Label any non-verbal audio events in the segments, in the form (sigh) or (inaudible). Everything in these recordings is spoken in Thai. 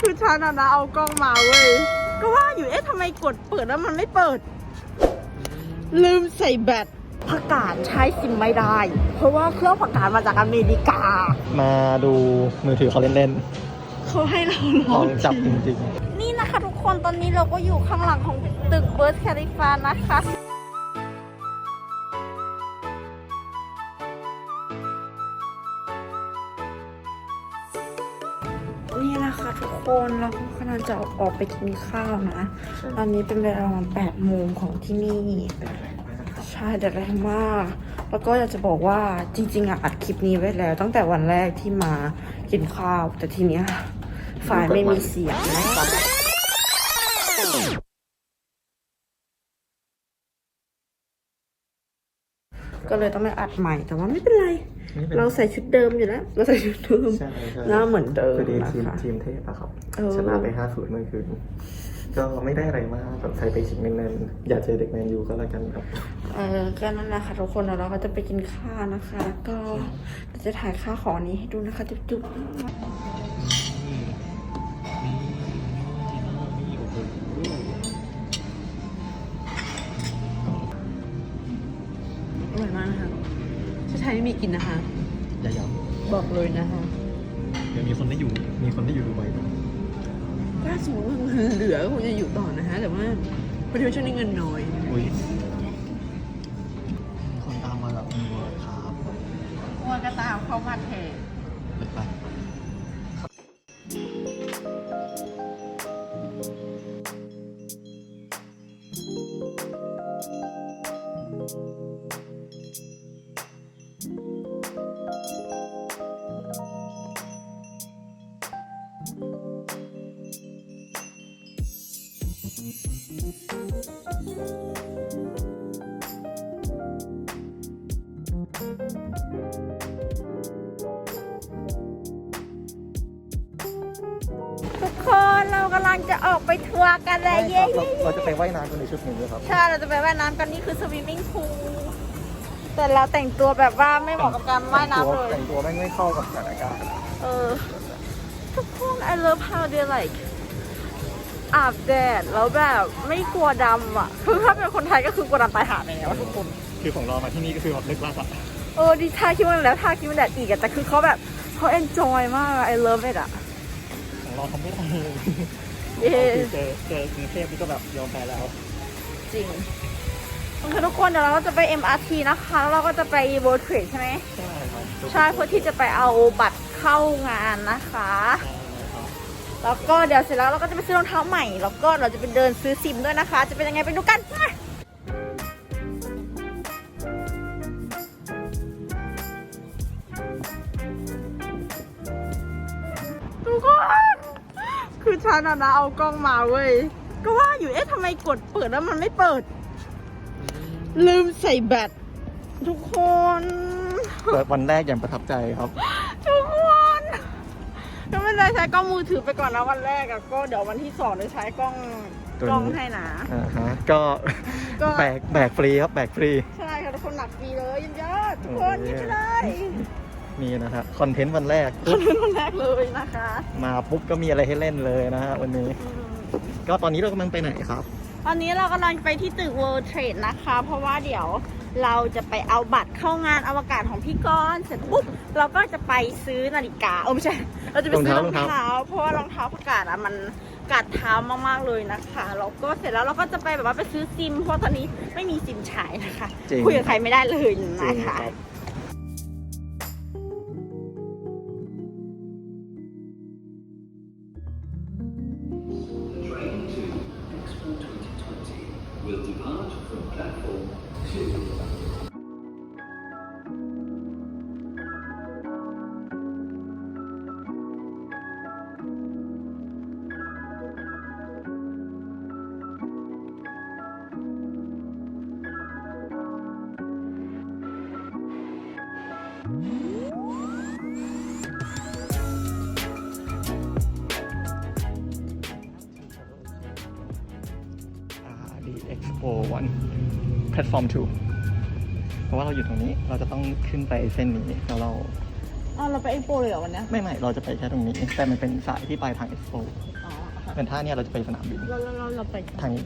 คือฉันอะนะเอากล้องมาเว้ย ก็ว่าอยู่เอ๊ะทำไมกดเปิดแล้วมันไม่เปิด ลืมใส่แบตประกาศใช้ซิมไม่ได้ เพราะว่าเครื่องประกาศมาจากอเมริกา มาดูมือถือเขาเล่นเขาให้เราๆลลอองงจับจริงนี่นะคะทุกคนตอนนี้เราก็อยู่ข้างหลังของตึกเบิร์ดแคลิฟานะคะ จะออกไปกินข้าวนะ ตอนนี้เป็นเวลาประมาณแปดโมงของที่นี่ ใช่แดดแรงมาก แล้วก็อยากจะบอกว่าจริงๆอะอัดคลิปนี้ไว้แล้ว ตั้งแต่วันแรกที่มากินข้าว แต่ทีเนี้ยไฟล์ไม่มีเสียงนะครับก็เลยต้องไปอัดใหม่แต่ว่าไม่เป็นไรๆ เราใส่ชุดเดิมอยู่แล้ว เราใส่ชุดเดิมใช่ใช่หน้าเหมือนเดิมพอดีนะทีมคะทีมเทพอะครับเออชนะไปห้าศูนย์เมื่อคืน ก็ไม่ได้อะไรมากแบบใส่ไปชิงแน่นๆ อย่าเจอเด็กแมนยูก็แล้วกันครับ เออก็นั่นแหละค่ะทุกคนแล้วเราก็จะไปกินข้าวนะคะ ก็เราจะถ่ายข้าวของนี้ให้ดูนะคะ จุ๊บๆ ที่ไทยไม่มีกินนะคะ อย่าย้บอกเลยนะคะำเดี๋ยวมีคนได้อยู่ มีคนได้อยู่ดูไบด้วยถ้าสมมติว่ามันเหลือก็คงจะอยู่ต่อนะคะ แต่ว่าพอดีว่าช่วงนี้เงินน้อยอุ้ยมีคนตามมาแบบมีเวิร์ดครับวัวกระตามเขามาเท กำลังจะออกไปทัวร์กันแล้วเย้เราเราจะไปว่ายน้ำกันในชุดนี้ด้วยครับใช่เราจะไปว่ายน้ำกันนี่คือสวิมมิ่งพูลแต่เราแต่งตัวแบบว่าไม่เหมาะกับการว่ายน้ำเลย แต่งตัวแม่งไม่เข้ากับสถานการณ์เออทุกคน I love how they like อาบแดดแล้วแบบไม่กลัวดำอะ คือถ้าเป็นคนไทยก็คือกลัวดำตายหาแน่วทุกคน คือของเรามาที่นี่ก็คือแบบลึกลับอะเออดีท่าคิดว่าแล้วท่าคิดว่าแดดอีกอะแต่คือเขาแบบเขา enjoy มากอะ I love it อะของ เราทำไม่ได้เลยเย้ คือเจอเจอกรุงเทพนี่ก็แบบยอมแพ้แล้ว จริงโอเคทุกคนเดี๋ยวเราก็จะไป MRT นะคะ แล้วเราก็จะไป World Trade ใช่ไหมใช่ครับใช่เพื่อที่จะไปเอาบัตรเข้างานนะคะ ใช่ครับ แล้วก็เดี๋ยวเสร็จแล้วเราก็จะไปซื้อรองเท้าใหม่ แล้วก็เราจะไปเดินซื้อซิมด้วยนะคะ จะเป็นยังไงไปดูกันมาทุกคน คือฉันอะนะเอากล้องมาเว้ย ก็ว่าอยู่เอ๊ะทำไมกดเปิดแล้วมันไม่เปิด ลืมใส่แบตทุกคน เปิดวันแรกอย่างประทับใจครับ ทุกคนก็ไม่ได้ใช้กล้องมือถือไปก่อนนะวันแรกอะก็เดี๋ยววันที่สองจะใช้กล้องตัวนี้ กล้องให้นะ อ่าฮะก็ก็ แบกแบกฟรีครับแบกฟรี ใช่ค่ะทุกคนหนักฟรีเลยยินยอดทุกคนโอ้ยยินไปเลย นี่นะฮะคอนเทนต์วันแรกคอนเทนต์วันแรกเลยนะคะ มาปุ๊บก็มีอะไรให้เล่นเลยนะฮะวันนี้อืมก็ตอนนี้เรากำลังไปไหนครับ ตอนนี้เรากำลังไปที่ตึก World Trade นะคะ เพราะว่าเดี๋ยวเราจะไปเอาบัตรเข้างานอวกาศของพี่กรณ์เสร็จปุ๊บเราก็จะไปซื้อนาฬิกาเออไม่ใช่เราจะไปซื้อรรอองงเท้าเท้า เพราะว่ารองเท้าประกาศอะมันกัดเท้ามากๆเลยนะคะแล้วก็เสร็จแล้วเราก็จะไปแบบว่าไปซื้อซิมเพราะตอนนี้ไม่มีซิมใช้นะคะจริงคุยกับใครไม่ได้เลยจรินะงคะ ครับ RD 1 Platform 2เพราะว่าเราอยู่ตรงนี้เราจะต้องขึ้นไปเส้นนี้แล้วเราอ๋อเราไปเอ็กโปเลยเหรอวันเนี้ยไม่ไม่เราจะไปแค่ตรงนี้ แต่มันเป็นสายที่ไปทางเอ็กโปอ๋อค่ะเป็นท่าเนี่ยเราจะไปสนามบินเราเราเราเราไปทางนี้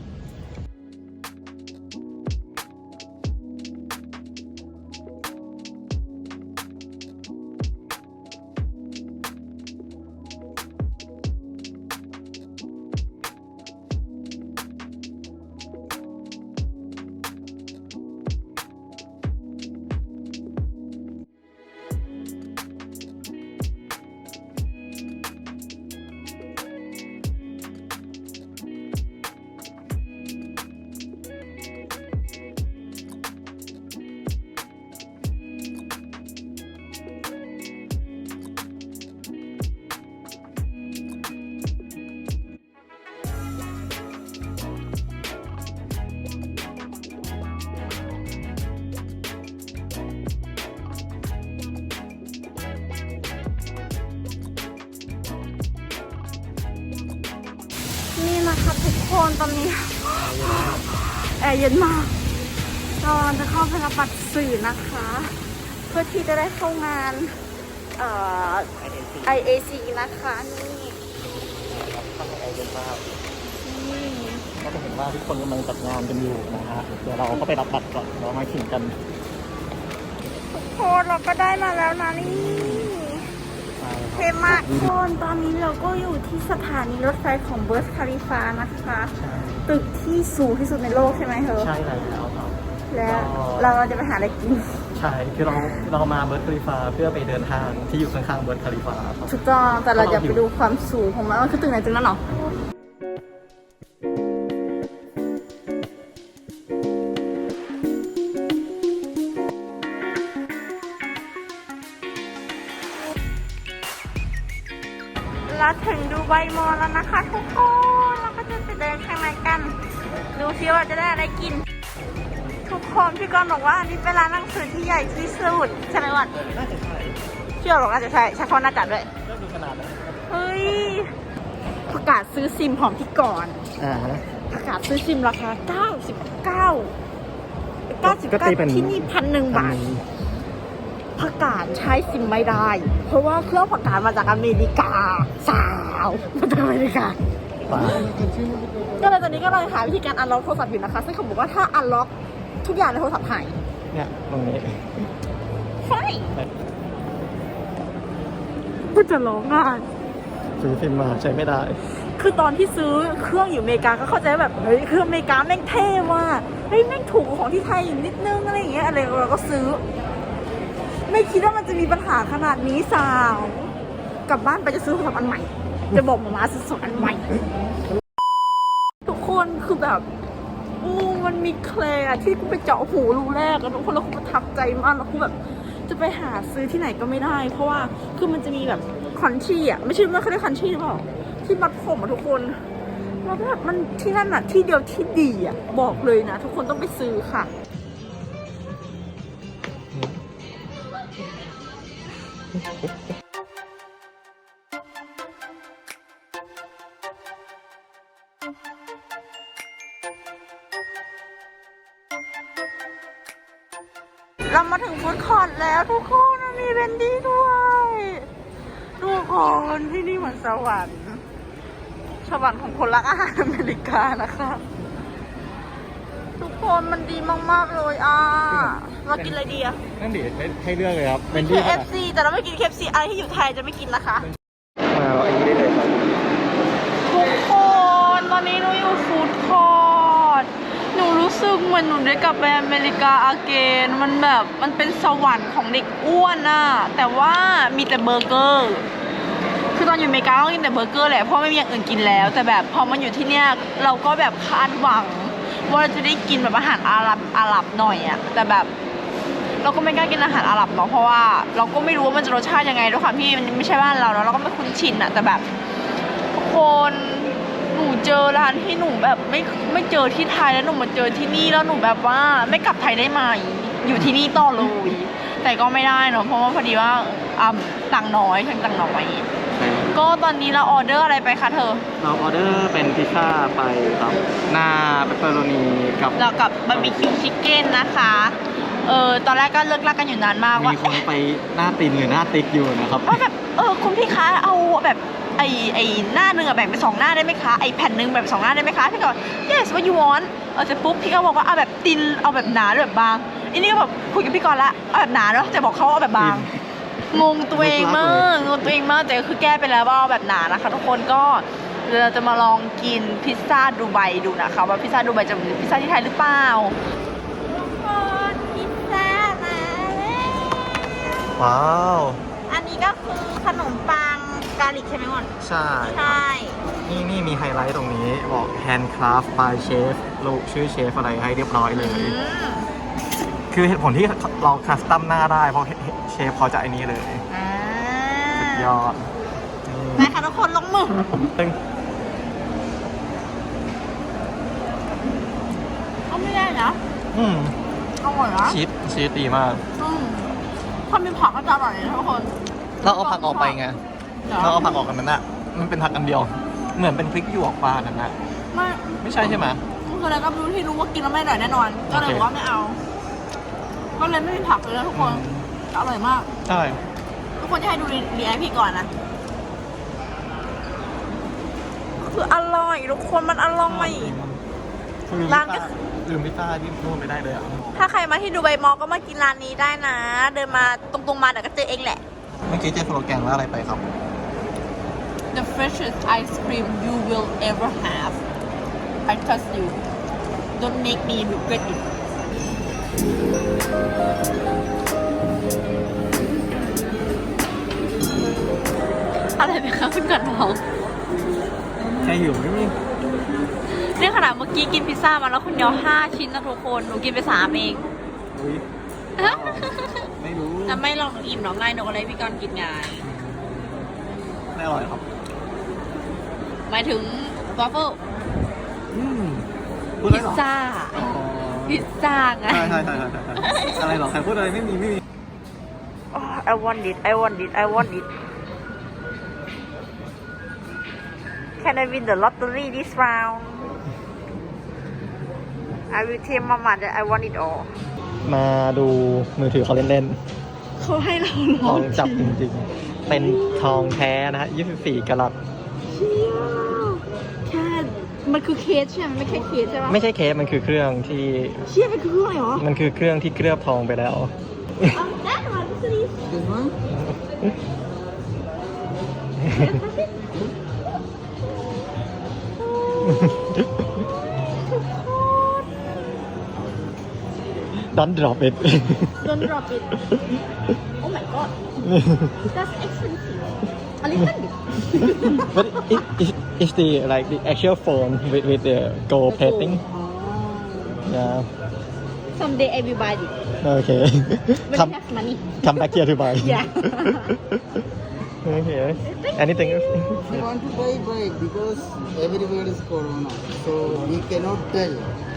คะทุกคนตอนนี้แอร์เย็นมากเรากำลังจะเข้าไปรับบัตรสื่อนะคะ เพื่อที่จะได้เข้างานเอ่อ IAC นะคะนี่ข้างในเย็นมากนี่ก็จะเห็นว่าทุกคนกำลังจัดงานกันอยู่นะฮะเดี๋ยวเราก็ไปรับบัตรก่อนเรามาขิงกันทุกคนเราก็ได้มาแล้วนะนี่ เท่มากทุกคนตอนนี้เราก็อยู่ที่สถานีรถไฟของเบิร์สคาลิฟานะคะใช่ตึกที่สูงที่สุดในโลกใช่ไหมเธอใช่แล้วครับแล้วเราจะไปหาอะไรกิน ใช่ คือเราเรามาเบิร์ดคาลิฟาเพื่อไปเดินทางที่อยู่ข้างๆเบิร์ดคาลิฟาครับถูกต้องแต่เราจะไปดูความสูงของมันมันคือตึกไหนตึกนั้นเหรอ แล้วนะคะ ทุกคนเราก็จะไปเดินข้างในกัน ดูซิว่าจะได้อะไรกิน ทุกคนพี่กรณ์บอกว่าอันนี่เป็นร้านหนังสือที่ใหญ่ที่สุดใช่ไหมวันน่าจะใช่เชื่อหรอกน่าจะใช่ใช่เพราะหน่าจัดด้วยก็ดูขนาดนั้นเฮ้ยประกาศซื้อซิมของพี่กรณ์อ่าฮะประกาศซื้อซิมราคา 99ก็ตีเป็น 99ที่นี่พันหนึ่งบาท ประกาศใช้ซิมไม่ได้ เพราะว่าเครื่องประกาศมาจากอเมริกา สาวมาจากอเมริกา ก็เลยตอนนี้ก็เลยหาวิธีการอันล็อกโทรศัพท์อยู่นะคะ ซึ่งเขาบอกว่าถ้าอันล็อกทุกอย่างในโทรศัพท์หายเนี่ยตรงนี้ใช่ก็จะร้องไห้ซื้อซิมมาใช้ไม่ได้ คือตอนที่ซื้อเครื่องอยู่อเมริกาก็เข้าใจแบบเฮ้ยเครื่องอเมริกาแม่งเท่ว่ะเฮ้ยแม่งถูกกว่าของที่ไทยอยู่นิดนึงอะไรอย่างเงี้ยอะไรเราก็ซื้อ ไม่คิดว่ามันจะมีปัญหาขนาดนี้สาว กลับบ้านไปจะซื้อโทรศัพท์อันใหม่ จะบอกหมามาซื้อโทรศัพท์อันใหม่ ทุกคนคือแบบอู้มันมีเคลอะที่กูไปเจาะหูรูแรกอะทุกคนแล้วกูประทับใจมากแล้วกูแบบจะไปหาซื้อที่ไหนก็ไม่ได้ เพราะว่าคือมันจะมีแบบคอนชี่อะไม่ใช่ว่าเขาเรียกคอนชี่หรือเปล่าที่มัดผมอะทุกคนแล้วแบบมันที่นั่นอะที่เดียวที่ดีอะบอกเลยนะ ทุกคนต้องไปซื้อค่ะ คนที่นี่เหมือนสวรรค์สวรรค์ของคนรักอาหารอเมริกานะคะ ทุกคนมันดีมาก ๆ เลยอะเรากินอะไรดีอะนั่นดิให้เลือกเลยครับเป็นมีที่ KFC แต่เราไม่กิน KFC อะไรที่อยู่ไทยจะไม่กินนะคะ มาเราอันนี้ได้เลยครับ ทุกคนตอนนี้หนูอยู่ฟู้ดคอร์ทหนูรู้สึกเหมือนหนูได้กลับไปอเมริกาอาเกน มันแบบมันเป็นสวรรค์ของเด็กอ้วนอะแต่ว่ามีแต่เบอร์เกอร์ คือตอนอยู่เมกาก็กินแต่เบอร์เกอร์แหละเพราะไม่มีอย่างอื่นกินแล้ว แต่แบบพอมาอยู่ที่เนี่ยเราก็แบบคาดหวัง ว่าเราจะได้กินแบบอาหารอาหรับอาหรับหน่อยอะแต่แบบ เราก็ไม่กล้ากินอาหารอาหรับเนาะเพราะว่าเราก็ไม่รู้ว่ามันจะรสชาติยังไงด้วยความที่มันไม่ใช่บ้านเราแล้วเราก็ไม่คุ้นชินอะแต่แบบทุกคนหนูเจอร้านที่หนูแบบไม่ไม่เจอที่ไทยแล้วหนูมาเจอที่นี่แล้วหนูแบบว่าไม่กลับไทยได้ไหมอยู่ที่นี่ต่อเลยแต่ก็ไม่ได้เนาะเพราะว่าพอดีว่าอ่าตังน้อยฉันตังน้อย ก็ตอนนี้เราออเดอร์อะไรไปคะเธอ เราออเดอร์เป็นพิซซ่าไปครับ หน้าเปปเปอโรนีกับเรากับบาร์บีคิวชิคเก้นนะคะ เออตอนแรกก็เลิกลักกันอยู่นานมากว่ามีคนไปหน้าตินหรือหน้าติ๊กอยู่นะครับว่าแบบเออคุณพี่คะเอาแบบไอไอหน้าหนึ่งอะแบ่งเป็นสองหน้าได้ไหมคะไอแผ่นหนึ่งแบบสองหน้าได้ไหมคะพี่ก็บอก yes what you want เออเสร็จปุ๊บพี่ก็บอกว่าเอาแบบตินเอาแบบหนาหรือแบบบางอันนี้ก็แบบคุยกับพี่กรณ์ละเอาแบบหนาเนาะแต่บอกเขาเอาแบบบาง งงตัวเองมากงงตัวเองมากแต่ก็คือแก้ไปแล้วว่าเอาแบบหนานะคะ ทุกคนก็เดี๋ยวเราจะมาลองกินพิซซ่าดูไบดูนะคะว่าพิซซ่าดูไบจะเหมือนพิซซ่าที่ไทยหรือเปล่าทุกคนพิซซ่ามาแล้วว้าวอันนี้ก็คือขนมปังกาลิกใช่ไหมวอนใช่ใช่นี่นี่มีไฮไลท์ตรงนี้บอก handcraft by chef ลูกชื่อเชฟอะไรให้เรียบร้อยเลยอืม คือเหตุผลที่เราคัสตัมหน้าได้เพราะเชฟเขาจะไอ้นี้เลยอ่าสุดยอดไปค่ะทุกคนลงมือตึงก็ไม่ได้นะอืมอร่อยนะชีสชีสดีมากอืมถ้ามีผักก็จะอร่อยเลยนะทุกคน เราเอาผักออกไปไงเดี๋ยวเราเอาผักออกกันนั้นน่ะมันเป็นผักอันเดียว เหมือนเป็นพริกหยวกปลานั่นน่ะไม่ไม่ใช่ใช่ไหมมันคืออะไรก็ไม่รู้ที่รู้ว่ากินแล้วไม่อร่อยแน่นอน ก็เลยโอเคบอกว่าไม่เอา ก็เลยไม่มีผักเลยนะทุกคนแต่อร่อยมาก ใช่ทุกคนจะให้ดูรีแอคพี่ก่อนนะ คืออร่อยทุกคนมันอร่อยคือร้านก็ ลืมพิซซ่าที่นู่นไปได้เลยอะ ถ้าใครมาที่ดูไบมอลก็มากินร้านนี้ได้นะ เดินมาตรงๆมาเดี๋ยวก็เจอเองแหละ เมื่อกี้เจสโลแกนว่าอะไรไปครับ The freshest ice cream you will ever have I trust you Don't make me regret it อะไรนะคะคุณกันทองแค่หิวไม่มีเนี่ยขนาดเมื่อกี้กินพิซซ่ามาแล้วคนเดียวห้าชิ้นนะทุกคน หนูกินไปสามเองอุ้ยไม่รู้จะไม่ลองหนูอิ่มหรอกไงหนูอะไรพี่กรณ์กินไงไม่อร่อยครับ หมายถึงวาฟเฟิลอืมพูดพิได้ซเหรอซ่า อ๋อ พิซซ่าไง ใช่ใช่ใช่ใช่อะไรหรอใครพูดอะไรไม่มีไม่มี I want it I want it I want it Can I win the lottery this round I will tell mama that I want it all มาดูมือถือเขาเล่นเขาให้เราๆทองจับจริงๆ เป็นทองแท้นะฮะ 24 กะรัต เชี่ย มันคือเคสใช่ไหมมันไม่แค่เคสใช่ปะไม่ใช่เคสมันคือเครื่องที่เชี่ยมันคือเครื่องอะไรหรอมันคือเครื่องที่เคลือบทองไปแล้ว Oh, that one, please. This one? Don't drop it Don't drop it. Oh my god. That's expensive. A little bit. but it, it, it's the like the actual phone with with the gold plating oh. yeah Someday I will buy it. okay When (laughs) come I have money. come back here to buy (laughs) Yeah. okay anything else If you want to buy, buy because everywhere is corona. So we cannot tell.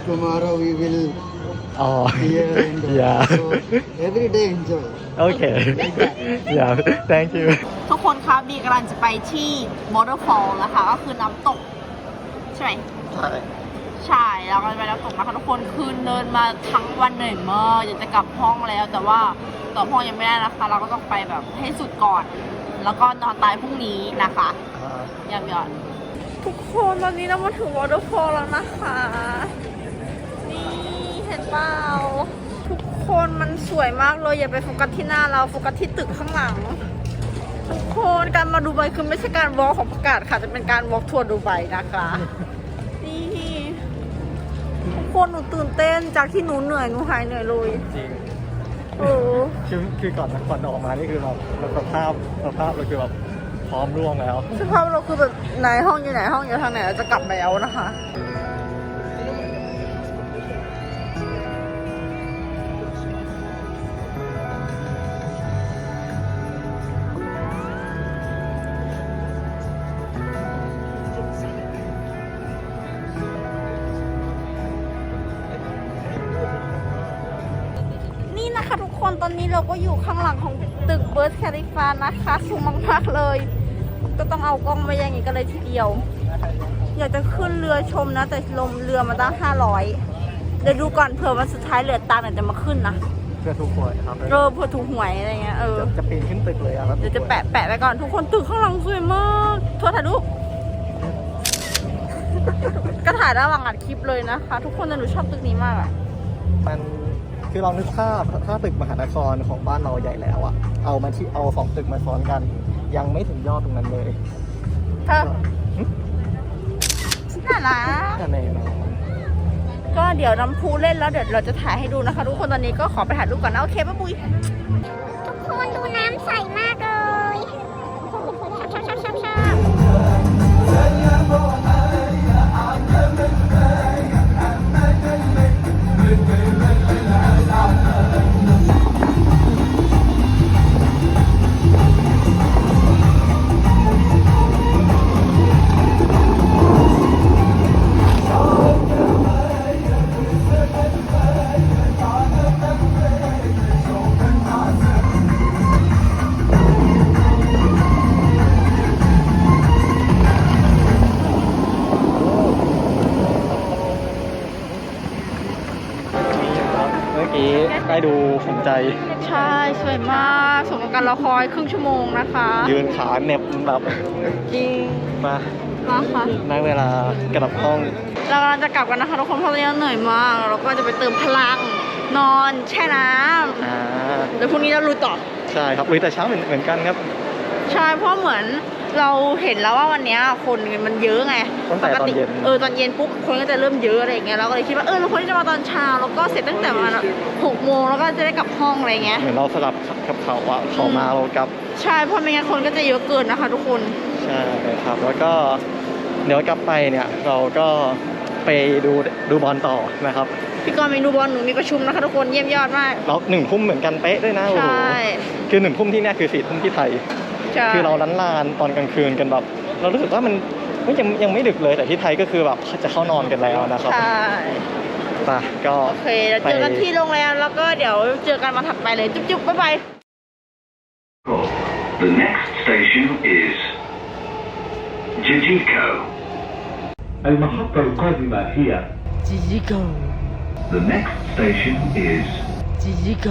Tomorrow we will oh here and there. yeah So every day enjoy. okay yeah thank you ทุกคนคะบีกำลังจะไปที่ Waterfall นะคะก็คือน้ำตก ใช่ไหมใช่ใช่เราก็ไปน้ำตกนะคะทุกคนคืนเดินมาทั้งวันเหนื่อยมากอยากจะกลับห้องแล้ว แต่ว่าต่อห้องยังไม่ได้นะคะ เราก็ต้องไปแบบให้สุดก่อน แล้วก็นอนตายพรุ่งนี้นะคะอ่ายามยอดทุกคนตอนนี้เรามาถึงวอเตอร์ฟอลแล้วนะคะนี่เห็นเปล่าทุกคนมันสวยมากเลยอย่าไปโฟกัสที่หน้าเราโฟกัสที่ตึกข้างหลัง ทุกคนการมาดูไบคือไม่ใช่การวอล์กของประกาศค่ะจะเป็นการวอล์กทัวร์ดูไบนะคะนี่ทุกคนหนูตื่นเต้นจากที่หนูเหนื่อยหนูหายเหนื่อยเลยจริงเออคือคือก่อนก่อนออกมานี่คือแบบสภาพสภาพเราคือแบบพร้อมร่วงแล้ว สภาพเราคือแบบไหนห้องอยู่ไหนห้องอยู่ทางไหนเราจะกลับแล้วนะคะ ร์ดแคลิฟานะคะสูงมากๆเลย ก็ต้องเอากล้องมาอย่างนี้กันเลยทีเดียว อยากจะขึ้นเรือชมนะ แต่ลมเรือมาตั้งห้าร้อยเดี๋ยวดูก่อนเผื่อวันสุดท้ายเหลือตังค์เดี๋ยวจะมาขึ้นนะเพื่อทุกคนนะครับเออเพื่อถูกหวยอะไรเงี้ยเออจะจะปีนขึ้นตึกเลยอะครับเดี๋ยวจะแปะแปะไปก่อนทุกคนตึกข้างหลังสวยมากโทษถ่ายรูปก็ถ่ายระหว่างอัดคลิปเลยนะคะ ทุกคนแต่หนูชอบตึกนี้มากอะมัน คือเรานึกภาพถ้าตึกมหานครของบ้านเราใหญ่แล้วอะเอามาที่เอาสองตึกมาซ้อนกัน ยังไม่ถึงยอดตรงนั้นเลยถ้าน่ารักแน่นอนก็เดี๋ยวน้ำพุเล่นแล้วเดี๋ยวเราจะถ่ายให้ดูนะคะ ทุกคนตอนนี้ก็ขอไปถ่ายรูปก่อนนะโอเคป้าปุ้ยทุกคนดูน้ำใสมากเลยชอบชอบชอบชอบเอคอยครึ่งชั่วโมงนะคะยืนขาเหน็บแบบจริงมามาค่ะได้เวลากลับห้อง เรากำลังจะกลับกันนะคะทุกคนเพราะตอนนี้เราเหนื่อยมากเราก็จะไปเติมพลังนอนแช่น้อ่าำแล้วพรุ่งนี้เราลุยต่อ ใช่ครับลุยแต่เช้าเหมือนเหมือนกันครับ ใช่เพราะเหมือน เราเห็นแล้วว่าวันเนี้ยคนมันเยอะไงตั้งแต่ตอนเย็น เออตอนเย็นปุ๊บคนก็จะเริ่มเยอะอะไรอย่างเงี้ยเราก็เลยคิดว่าเออเราควรที่จะมาตอนเช้าแล้วก็เสร็จตั้งแต่ประมาณหกโมงแล้วก็จะได้กลับห้องอะไรเงี้ย เหมือนเราสลับกับเขาอะเขามาเรากลับ ใช่เพราะไม่งั้นคนก็จะเยอะเกินนะคะ ทุกคน ใช่ครับ แล้วก็เดี๋ยวกลับไปเนี่ยเราก็ไปดูดูบอลต่อนะครับพี่กรณ์เมนูบอลหนูมีประชุมนะคะทุกคนเยี่ยมยอดมากแล้วหนึ่งทุ่มเหมือนกันเป๊ะด้วยนะโอ้ใชโห่คือหนึ่งทุ่มที่เนี่ยคือสี่ทุ่มที่ไทยใช่ คือเราลันลานตอนกลางคืนกันแบบ เรารู้สึกว่ามันมันยังยังไม่ดึกเลยแต่ที่ไทยก็คือแบบจะเข้านอนกันแล้วนะครับ ใช่ ไปก็ โอเคแล้วเจอกันที่โรงแรมแล้วก็เดี๋ยวเจอกันมาถัดไปเลยจุ๊บจุ๊บบ๊ายบาย The next station is Jijiko. المحطة القادمة هيจิจิโก The next station is จิจิโก